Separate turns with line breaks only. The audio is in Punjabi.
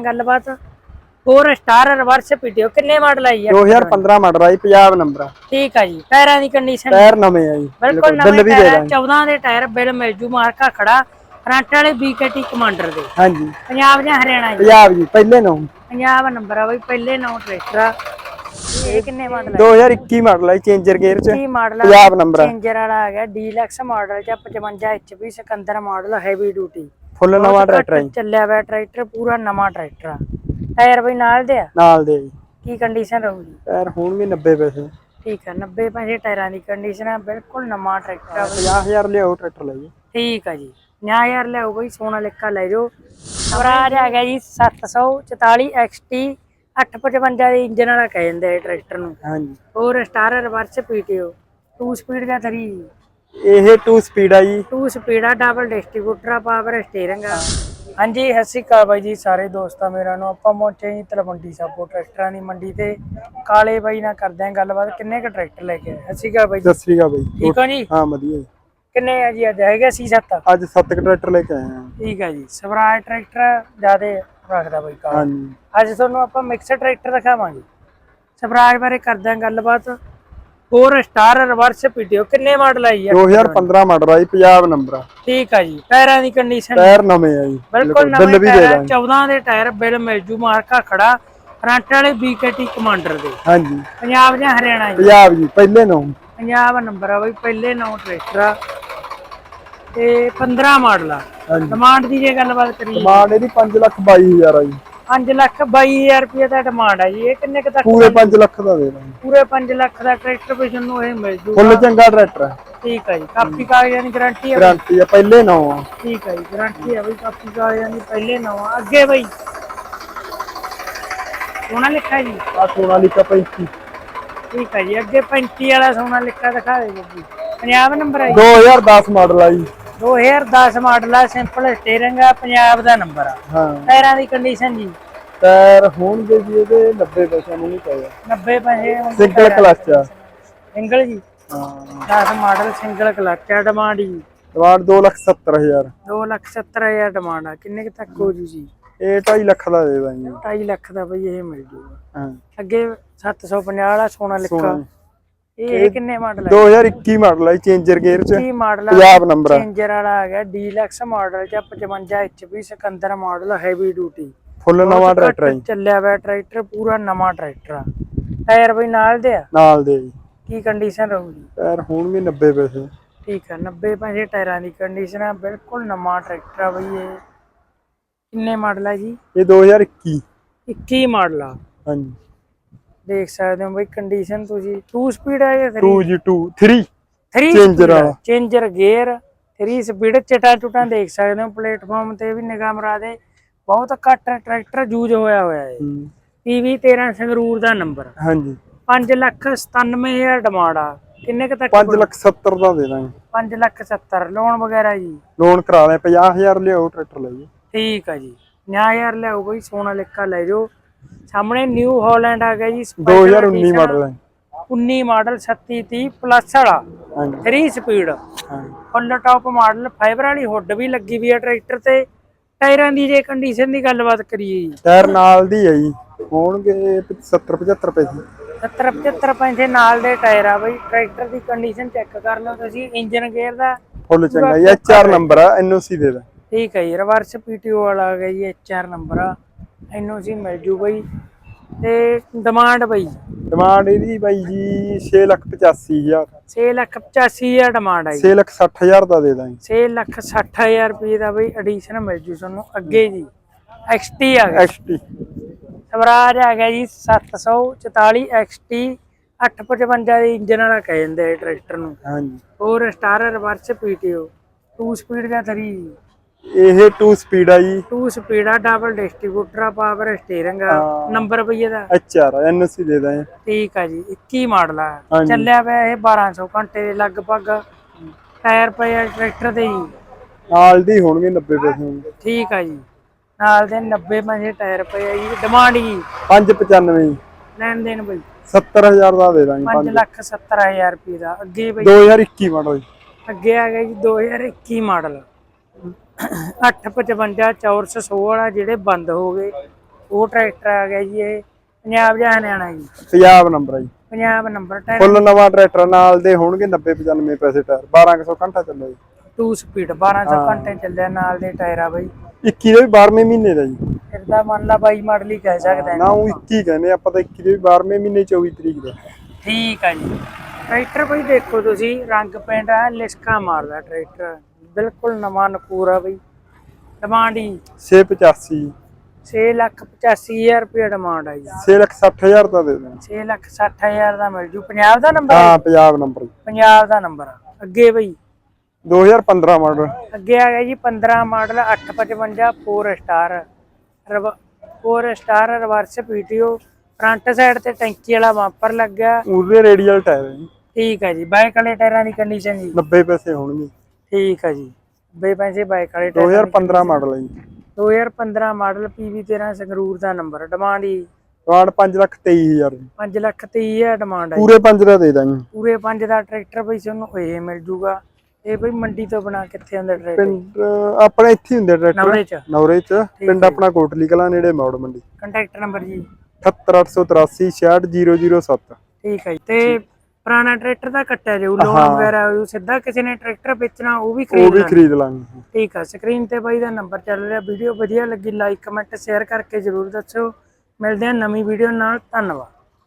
ਗੱਲਬਾਤ। ਹੋਰ ਸਟਾਰ ਰਿਵਰਸ ਪੀਟੀਓ ਕਿੰਨੇ ਮਾਡਲ ਆਈ ਆ
2015 ਮਾਡਲ ਆ ਜੀ ਪੰਜਾਬ ਨੰਬਰ ਆ।
ਠੀਕ ਆ ਜੀ ਟਾਇਰਾਂ ਦੀ ਕੰਡੀਸ਼ਨ
ਟਾਇਰ ਨਵੇਂ ਆ ਜੀ
ਬਿਲਕੁਲ
ਬਿੱਲ
ਨਵੇਂ
ਵੀ ਦੇ
ਟਾਇਰ ਆ,
ਦਾਂਗੇ।
14 ਦੇ ਟਾਇਰ ਬਿੱਲ ਮਿਲ ਜੂ ਮਾਰਕਾ ਖੜਾ ਫਰੰਟ ਵਾਲੇ ਬੀਕੇਟੀ ਕਮਾਂਡਰ ਦੇ।
ਹਾਂਜੀ।
ਪੰਜਾਬ ਜਾਂ ਹਰਿਆਣਾ ਜੀ?
ਪੰਜਾਬ ਜੀ ਪਹਿਲੇ ਨੌ।
ਪੰਜਾਬ ਨੰਬਰ ਆ ਬਈ ਪਹਿਲੇ ਨੌ ਟਰੈਕਟਰ ਆ। ਇਹ ਕਿੰਨੇ ਮਾਡਲ ਆ
2021 ਮਾਡਲ ਆ ਜੀ ਚੇਂਜਰ ਗੇਅਰ ਚ।
ਕੀ ਮਾਡਲ ਆ
ਪੰਜਾਬ ਨੰਬਰ ਆ।
ਚੇਂਜਰ ਵਾਲਾ ਆ ਗਿਆ ਡੀਲਕਸ ਮਾਡਲ ਜਾਂ 55 HP Sikandar model heavy duty
full ਨਵਾਂ ਟਰੈਕਟਰ ਜੀ।
ਚੱਲਿਆ ਹੋਇਆ ਟਰੈਕਟਰ ਪੂਰਾ ਨਵਾਂ ਟਰੈਕਟਰ ਆ। ਟਾਇਰ ਬਈ ਨਾਲ ਦੇ ਆ?
ਨਾਲ ਦੇ ਜੀ।
ਕੀ ਕੰਡੀਸ਼ਨ ਰਹੂਗੀ?
ਟਾਇਰ ਹੋਣਗੇ 90 ਪੈਸੇ।
ਠੀਕ ਆ 90 ਪੈਸੇ ਟਾਇਰਾਂ ਦੀ ਕੰਡੀਸ਼ਨ ਆ ਬਿਲਕੁਲ ਨਵਾਂ ਟਰੈਕਟਰ ਆ ਬਈ।
50000 ਲਿਆਓ ਟਰੈਕਟਰ ਲੈ ਜੀ
ਠੀਕ ਆ ਜੀ 9000 ਲਿਆਓ ਬਈ ਸੋਨਾ ਲਿਖਾ ਲੈ ਜਾਓ। ਸਵਰਾਜ ਆ ਗਿਆ ਜੀ 744 XT 855 ਦੇ ਇੰਜਨ ਵਾਲਾ ਕਹਿ ਜਾਂਦੇ ਆ ਇਹ ਟਰੈਕਟਰ ਨੂੰ।
ਹਾਂਜੀ।
ਹੋਰ ਸਟਾਰ ਰਿਵਰਸ ਪੀਟੀਓ 2 ਸਪੀਡ ਦਾ 3
ਇਹ 2 ਸਪੀਡ ਆ ਜੀ।
2 ਸਪੀਡ ਆ ਡਬਲ ਡਿਸਟ੍ਰੀਬਿਊਟਰ ਆ ਪਾਵਰ ਸਟੀਅਰਿੰਗ ਆ। ਹਾਂਜੀ ਸਤਿ ਸ਼੍ਰੀ ਅਕਾਲ ਬਾਈ ਜੀ ਸਾਰੇ ਦੋਸਤਾਂ ਮੇਰਾ ਨੂੰ। ਆਪਾਂ ਪਹੁੰਚੇ ਜੀ ਤਲਵੰਡੀ ਸਾਬੋ ਟਰੈਕਟਰਾਂ ਦੀ ਮੰਡੀ ਤੇ। ਕਾਲੇ ਬਾਈ ਨਾਲ ਕਰਦੇ ਆਂ ਗੱਲਬਾਤ। ਕਿੰਨੇ ਕ ਟਰੈਕਟਰ ਲੈ ਕੇ ਆਏ? ਸਤਿ ਸ਼੍ਰੀ ਅਕਾਲ ਬਾਈ ਜੀ।
ਸਤਿ ਸ੍ਰੀ ਅਕਾਲ ਬਾਈ
ਠੀਕ ਹੋ ਜੀ?
ਹਾਂ ਵਧੀਆ ਜੀ।
ਕਿੰਨੇ ਆ ਜੀ ਅੱਜ? ਹੈਗੇ ਸੀ ਸੱਤ?
ਅੱਜ 7 ਟਰੈਕਟਰ ਲੈ ਕੇ ਆਏ ਹਾਂ।
ਠੀਕ ਹੈ ਜੀ। ਸਵਰਾਜ ਟਰੈਕਟਰ ਜਿਆਦੇ ਰੱਖਦਾ ਬਾਈ ਕਾਲਾ।
ਹਾਂਜੀ।
ਅੱਜ ਤੁਹਾਨੂੰ ਆਪਾਂ ਮਿਕਸਰ ਟਰੈਕਟਰ ਦਿਖਾਵਾਂਗੇ। ਸਵਰਾਜ ਬਾਰੇ ਕਰਦੇ ਆਂ ਗੱਲਬਾਤ। ਹੋਰ ਸਟਾਰ ਰਿਵਰਸ ਪੀਟੀਓ ਕਿੰਨੇ ਮਾਡਲ ਆਈ ਆ?
2015 ਮਾਡਲ ਆ ਜੀ ਪੰਜਾਬ ਨੰਬਰ
ਠੀਕ ਆ ਜੀ ਟਾਇਰਾਂ ਦੀ ਕੰਡੀਸ਼ਨ
ਟਾਇਰ ਨਵੇਂ ਆ ਜੀ
ਬਿਲਕੁਲ
ਬਿੱਲ
ਨਵੇਂ ਟਾਇਰ ਆ,
ਦਾਂਗੇ।
14 ਦੇ ਟਾਇਰ ਬਿੱਲ ਮਿਲ ਜੂ ਮਾਰਕਾ ਖੜਾ ਫਰੰਟ ਵਾਲੇ ਬੀਕੇਟੀ ਕਮਾਂਡਰ ਦੇ।
ਹਾਂਜੀ।
ਪੰਜਾਬ ਜਾਂ ਹਰਿਆਣਾ ਜੀ?
ਪੰਜਾਬ ਜੀ ਪਹਿਲੇ ਨੌ।
ਪੰਜਾਬ ਨੰਬਰ ਆ ਬਈ ਪਹਿਲੇ ਨੌ ਟਰੈਕਟਰ ਆ। ਤੇ 15 ਮਾਡਲ ਆ। ਡਿਮਾਂਡ ਦੀ ਜੇ ਗੱਲਬਾਤ ਕਰੀਏ।
ਡਿਮਾਂਡ ਇਹਦੀ 5 ਲੱਖ 22000 ਆ ਜੀ।
5 ਲੱਖ 22000 ਰੁਪਏ ਦਾ ਡਿਮਾਂਡ ਆ ਜੀ ਇਹ ਕਿੰਨੇ ਕ ਤੱਕ
ਪੂਰੇ 5 ਲੱਖ ਦਾ ਦੇ ਦਾਂਗੇ।
ਪੂਰੇ 5 ਲੱਖ ਦਾ ਟਰੈਕਟਰ ਵੀ ਤੁਹਾਨੂੰ ਇਹ ਮਿਲ ਜੂਗਾ।
ਫੁੱਲ ਚੰਗਾ ਟਰੈਕਟਰ ਆ।
ਠੀਕ ਹੈ ਜੀ ਕਾਪੀ ਕਾਗਜ਼ਾਂ ਦੀ ਗਾਰੰਟੀ ਹੈ
ਗਾਰੰਟੀ ਆ ਪਹਿਲੇ ਨੌ ਆ।
ਠੀਕ ਹੈ ਜੀ ਗਾਰੰਟੀ ਹੈ ਬਈ ਕਾਪੀ ਕਾਗਜ਼ਾਂ ਦੀ ਪਹਿਲੇ ਨਵਾਂ ਅੱਗੇ ਬਈ। ਸੋਨਾ ਲਿਖਾ ਜੀ।
ਆ ਸੋਨਾਲੀਕਾ 35
ਠੀਕ ਹੈ ਜੀ ਅੱਗੇ 35 ਵਾਲਾ ਸੋਨਾ ਲਿਖਾ ਦਿਖਾ ਦੇ ਜੀ। ਪੰਜਾਬ ਨੰਬਰ ਹੈ ਜੀ।
2010 ਮਾਡਲ ਆ ਜੀ।
2010 ਮਾਡਲ ਆ ਸਿੰਪਲ ਸਟੀਅਰਿੰਗ ਆ ਪੰਜਾਬ ਦਾ ਨੰਬਰ ਆ।
ਹਾਂ।
ਟਾਇਰਾਂ ਦੀ ਕੰਡੀਸ਼ਨ ਜੀ।
ਟਾਇਰ ਹੋਣਗੇ ਜੀ ਇਹਦੇ 90 ਪੈਸੇ ਨੂੰ ਨਹੀਂ ਪਏਗਾ
90 ਪੈਸੇ
ਸਿੰਗਲ ਕਲਚ ਆ।
ਸਿੰਗਲ ਜੀ।
ਹਾਂ।
10 ਮਾਡਲ ਸਿੰਗਲ ਕਲਚ ਆ ਡਿਮਾਂਡ ਜੀ।
ਡਿਮਾਂਡ 270000
2 ਲੱਖ 70 ਹਜ਼ਾਰ ਡਿਮਾਂਡ ਆ। ਕਿੰਨੇ ਤੱਕ ਹੋ ਜੂ ਜੀ?
ਇਹ 2.5 ਲੱਖ ਦਾ ਦੇ ਦਾਂਗੇ।
2.5 ਲੱਖ ਦਾ ਬਈ ਇਹ ਮਿਲ ਜੂਗਾ।
ਹਾਂ।
ਅੱਗੇ 750 ਵਾਲਾ ਸੋਨਾ ਲਿਖਾ। ਇਹ ਇਹ ਕਿੰਨੇ ਮਾਡਲ ਹੈ
2021 ਮਾਡਲ ਆ ਚੇਂਜਰ ਗੇਅਰ ਚ।
ਕੀ ਮਾਡਲ ਆ।
ਪੰਜਾਬ ਨੰਬਰ ਆ।
ਚੇਂਜਰ ਵਾਲਾ ਆ ਗਿਆ ਡੀਲਕਸ ਮਾਡਲ ਜਾਂ 55 HP Sikandar model heavy duty
full ਨਵਾਂ ਟਰੈਕਟਰ ਆ ਜੀ।
ਚੱਲਿਆ ਹੋਇਆ ਟਰੈਕਟਰ ਪੂਰਾ ਨਵਾਂ ਟਰੈਕਟਰ ਆ। ਟਾਇਰ ਬਈ ਨਾਲ ਦੇ ਆ?
ਨਾਲ ਦੇ ਜੀ।
ਕੀ ਕੰਡੀਸ਼ਨ ਰਹੂਗੀ?
ਟਾਇਰ ਹੋਣਗੇ 90 ਪੈਸੇ।
ਠੀਕ ਆ 90 ਪੈਸੇ ਟਾਇਰਾਂ ਦੀ ਕੰਡੀਸ਼ਨ ਆ ਬਿਲਕੁਲ ਨਵਾਂ ਟਰੈਕਟਰ ਆ ਬਈ ਇਹ। ਕਿੰਨੇ ਮਾਡਲ ਆ ਜੀ?
ਇਹ 2021
21 ਮਾਡਲ ਆ।
ਹਾਂਜੀ।
ਦੇਖ ਸਕਦੇ ਹੋ ਬਈ ਕੰਡੀਸ਼ਨ ਤੁਸੀਂ 2 ਸਪੀਡ ਆ ਜਾਂ 3
2G2 3
3
Changer ਵਾਲਾ।
ਚੇਂਜਰ ਗੇਅਰ 3 ਸਪੀਡ ਚਟਾ ਚੁਟਾ ਦੇਖ ਸਕਦੇ ਹੋ ਪਲੇਟਫਾਰਮ ਤੇ ਵੀ ਨਿਗਾਹ ਮਰਾ ਦੇ ਬਹੁਤ ਘੱਟ ਟਰੈਕਟਰ ਯੂਜ਼ ਹੋਇਆ ਹੋਇਆ ਹੈ। ਪੀਵੀ 13 ਸੰਗਰੂਰ ਦਾ ਨੰਬਰ
ਹਾਂਜੀ।
5 ਲੱਖ 97000 ਡਿਮਾਂਡ ਆ। ਕਿੰਨੇ ਕ ਤੱਕ
5 ਲੱਖ 70 ਦਾ ਦੇ ਦਾਂਗੇ।
5 ਲੱਖ 70 ਲੋਨ ਵਗੈਰਾ ਜੀ।
ਲੋਨ ਕਰਾ ਲੈ 50000 ਲਿਆਓ ਟਰੈਕਟਰ ਲੈ ਜੀ
ਠੀਕ ਆ ਜੀ। 90000 ਲਿਆਓ ਬਈ ਸੋਨਾ ਲਿਖਾ ਲੈ ਜਾਓ। ਸਾਹਮਣੇ ਨਿਊ ਹਾਲੈਂਡ ਆ ਗਿਆ ਜੀ
2019 ਮਾਡਲ ਹੈ
19 ਮਾਡਲ 3730 ਪਲੱਸ ਵਾਲਾ।
ਹਾਂਜੀ।
3 speed full top model fibre ਵਾਲੀ ਹੁੱਡ ਵੀ ਲੱਗੀ ਵੀ ਆ ਟਰੈਕਟਰ ਤੇ। ਟਾਇਰਾਂ ਦੀ ਜੇ ਕੰਡੀਸ਼ਨ ਦੀ ਗੱਲਬਾਤ ਕਰੀਏ ਜੀ।
ਟਾਇਰ ਨਾਲ ਦੀ ਹੈ ਜੀ। ਹੋਣਗੇ 70 75 ਪੈਸੇ
70 75 ਪੈਸੇ ਨਾਲ ਦੇ ਟਾਇਰ ਆ ਬਈ। ਟਰੈਕਟਰ ਦੀ ਕੰਡੀਸ਼ਨ ਚੈੱਕ ਕਰ ਲਓ ਤੁਸੀਂ ਇੰਜਨ ਗੇਅਰ ਦਾ।
ਫੁੱਲ ਚੰਗਾ ਜੀ ਐਚਆਰ ਨੰਬਰ ਆ ਐਨਓਸੀ ਦੇ ਦਾ।
ਠੀਕ ਹੈ ਜੀ ਰਿਵਰਸ ਪੀਟੀਓ ਵਾਲਾ ਆ ਗਿਆ ਜੀ ਐਚਆਰ ਨੰਬਰ ਆ। ਐਨਓਸੀ ਮਿਲ ਜੂ ਬਈ। ਤੇ ਡਿਮਾਂਡ ਬਈ?
ਡਿਮਾਂਡ ਇਹਦੀ ਬਾਈ ਜੀ 6 ਲੱਖ 85000
6 ਲੱਖ 85000 ਡਿਮਾਂਡ ਆ ਜੀ।
6 ਲੱਖ 60000 ਦਾ ਦੇ ਦਾਂਗੇ।
6 ਲੱਖ 60000 ਰੁਪਏ ਦਾ ਬਈ ਐਡੀਸ਼ਨ ਮਿਲ ਜੂ ਤੁਹਾਨੂੰ ਅੱਗੇ ਜੀ। XT ਆ ਗਿਆ
ਐਕਸਟੀ
ਸਵਰਾਜ ਆ ਗਿਆ ਜੀ 744 XT 855 ਦੇ ਇੰਜਨ ਵਾਲਾ ਕਹਿ ਜਾਂਦੇ ਟਰੈਕਟਰ ਨੂੰ।
ਹਾਂਜੀ।
ਹੋਰ ਸਟਾਰ ਰਿਵਰਸ ਪੀਟੀਓ 2 ਸਪੀਡ ਦਾ 3
ਇਹ 2 ਸਪੀਡ ਆ ਜੀ।
2 ਸਪੀਡ ਆ ਡਬਲ ਡਿਸਟ੍ਰੀਬਿਊਟਰ ਆ ਪਾਵਰ ਸਟੀਅਰਿੰਗ ਆ।
ਹਾਂ।
ਨੰਬਰ ਬਈ ਇਹਦਾ
ਐਚਆਰ ਐਨਓਸੀ ਦੇ ਦਾਂਗੇ
ਠੀਕ ਆ ਜੀ 21 ਮਾਡਲ ਆ।
ਹਾਂਜੀ।
ਚੱਲਿਆ ਪਿਆ ਇਹ 1200 ਘੰਟੇ ਦੇ ਲਗਭਗ। ਟਾਇਰ ਪਏ ਆ ਟਰੈਕਟਰ ਦੇ ਜੀ।
ਨਾਲ ਦੀ ਹੋਣਗੇ 90 ਪੈਸੇ ਹੋਣਗੇ।
ਠੀਕ ਆ ਜੀ। ਨਾਲ ਦੇ 90 ਪੈਸੇ ਟਾਇਰ ਪਏ ਆ ਜੀ। ਡਿਮਾਂਡ ਜੀ।
595
ਲੈਣ ਦੇਣ ਬਈ।
70000 ਦਾ ਦੇ ਦਾਂਗੇ
5 ਲੱਖ 70000 ਰੁਪਏ ਦਾ। ਅੱਗੇ ਬਈ।
2021 ਮਾਡਲ ਜੀ।
ਅੱਗੇ ਆ ਗਿਆ ਜੀ 2021 ਮਾਡਲ 855 416 ਜਿਹੜੇ ਬੰਦ ਹੋ ਗਏ। ਉਹ ਟਰੈਕਟਰ ਆ ਗਿਆ ਜੀ ਇਹ। ਪੰਜਾਬ ਜਾਂ ਹਰਿਆਣਾ ਜੀ?
ਪੰਜਾਬ ਨੰਬਰ ਆ ਜੀ।
ਪੰਜਾਬ ਨੰਬਰ ਟਾਇਰ
ਫੁੱਲ ਨਵਾਂ ਟਰੈਕਟਰ ਨਾਲ ਦੇ ਹੋਣਗੇ 90 95 ਪੈਸੇ ਟਾਇਰ। 1200 ਘੰਟਾ ਚੱਲੋ ਜੀ।
2 ਸਪੀਡ 1200 ਘੰਟੇ ਚੱਲਿਆ ਨਾਲ ਦੇ ਟਾਇਰ ਆ ਬਈ।
21 ਦੇ ਵੀ 12ਵੇਂ ਮਹੀਨੇ ਦਾ ਜੀ।
ਤਾਂ ਮੰਨ ਲਾ ਬਾਈ ਮਾਡਲ ਹੀ ਕਹਿ ਸਕਦੇ
ਨਾ ਉਹ 21 ਕਹਿੰਦੇ ਆਪਾਂ ਤਾਂ 21 ਦੇ ਵੀ 12ਵੇਂ ਮਹੀਨੇ 24 ਤਰੀਕ ਦਾ।
ਠੀਕ ਆ ਜੀ। ਟਰੈਕਟਰ ਬਈ ਦੇਖੋ ਤੁਸੀਂ ਰੰਗ ਪੇਂਟ ਆ ਲਿਸਕਾ ਮਾਰਦਾ ਟਰੈਕਟਰ। ਬਿਲਕੁਲ ਨਵਾਂ ਨਕੂਰ ਆ ਬਈ। ਡਿਮਾਂਡ ਹੀ।
685
6 ਲੱਖ 85000 ਰੁਪਏ ਡਿਮਾਂਡ ਆ ਜੀ।
6 ਲੱਖ 60000 ਦਾ ਦੇ ਦੇਣਾ।
6 ਲੱਖ 60000 ਦਾ ਮਿਲ ਜੂ। ਪੰਜਾਬ ਦਾ ਨੰਬਰ
ਹਾਂ ਪੰਜਾਬ ਨੰਬਰ
ਪੰਜਾਬ ਦਾ ਨੰਬਰ। ਅੱਗੇ ਬਈ।
2015 ਮਾਡਲ
ਅੱਗੇ ਆ ਗਿਆ ਜੀ 15 model 855 4 star 4 star reverse PTO front side ਤੇ ਟੈਂਕੀ ਵਾਲਾ ਬੰਪਰ ਲੱਗਾ
ਉਹਦੇ ਰੇਡੀਅਲ ਟਾਇਰ ਹੈ ਜੀ।
ਠੀਕ ਹੈ ਜੀ। ਬਾਈਕ ਵਾਲੇ ਟਾਇਰਾਂ ਦੀ ਕੰਡੀਸ਼ਨ ਜੀ।
90 ਪੈਸੇ ਹੋਣਗੇ।
ਠੀਕ ਹੈ ਜੀ। ਬੇ ਪੈਸੇ ਬਾਈਕ ਵਾਲੇ ਟਾਇਰ
2015 ਮਾਡਲ ਹੈ ਜੀ।
2015 ਮਾਡਲ PV13 ਸੰਗਰੂਰ ਦਾ ਨੰਬਰ ਡਿਮਾਂਡ ਹੀ
ਵਾਰਡ 5 ਲੱਖ 23000 ਜੀ
5 ਲੱਖ 30000 ਡਿਮਾਂਡ ਹੈ।
ਪੂਰੇ 5 ਦਾ ਦੇ ਦਾਂਗੇ।
ਪੂਰੇ 5 ਦਾ ਟਰੈਕਟਰ ਬਈ ਤੁਹਾਨੂੰ ਇਹ ਮਿਲ ਜੂਗਾ। ਇਹ ਬਈ ਮੰਡੀ ਤੋਂ ਬਣਾ ਕਿੱਥੇ ਹੁੰਦਾ ਟਰੈਕਟਰ
ਪਿੰਡ ਆਪਣੇ ਇੱਥੇ ਹੁੰਦੇ ਟਰੈਕਟਰ
ਨਵਰੇ ਚ।
ਨੌਰੇ ਚ। ਪਿੰਡ ਆਪਣਾ ਕੋਟਲੀ ਕਲਾਂ ਨੇੜੇ ਮੌੜ ਮੰਡੀ।
ਕੰਟੈਕਟ ਨੰਬਰ ਜੀ।
78883 66007
ਠੀਕ ਹੈ ਤੇ ਪੁਰਾਣਾ ਟਰੈਕਟਰ ਦਾ ਕੱਟਿਆ ਜਾਊ ਲੋਨ ਵਗੈਰਾ ਹੋਊ ਸਿੱਧਾ ਕਿਸੇ ਨੇ ਟਰੈਕਟਰ ਵੇਚਣਾ ਉਹ ਵੀ
ਉਹ
ਖਰੀਦ
ਵੀ
ਲੈਣਾ
ਖਰੀਦ ਲਾਂਗੇ।
ਠੀਕ ਆ ਸਕਰੀਨ ਤੇ ਬਾਈ ਦਾ ਨੰਬਰ ਚੱਲ ਰਿਹਾ ਵੀਡੀਓ ਵਧੀਆ ਲੱਗੀ ਲਾਈਕ ਕਮੈਂਟ ਸ਼ੇਅਰ ਕਰਕੇ ਜਰੂਰ ਦੱਸਿਓ। ਮਿਲਦੇ ਹਾਂ ਨਵੀਂ ਵੀਡੀਓ ਨਾਲ ਧੰਨਵਾਦ।